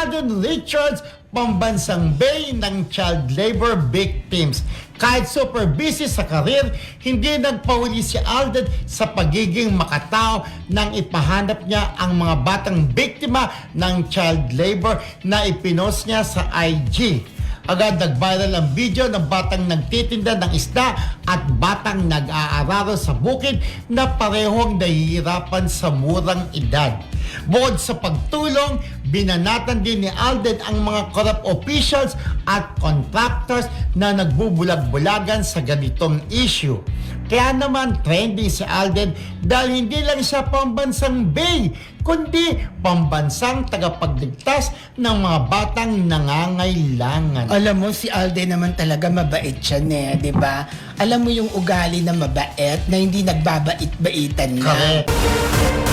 Alden Richards, pambansang bay ng child labor victims. Kahit super busy sa karir, hindi nagpahuli si Alden sa pagiging makatao nang ipahanap niya ang mga batang biktima ng child labor na ipinost niya sa IG. Agad nag-viral ang video ng batang nagtitinda ng isda at batang nag-aararo sa bukid na parehong nahihirapan sa murang edad. Bukod sa pagtulong, binanatan din ni Alden ang mga corrupt officials at contractors na nagbubulag-bulagan sa ganitong issue. Kaya naman trending si Alden dahil hindi lang siya pambansang bay, kundi pambansang tagapagligtas ng mga batang nangangailangan. Alam mo, si Alden naman talaga mabait siya eh, di ba? Alam mo yung ugali na mabait, na hindi nagbabait-baitan na. Correct.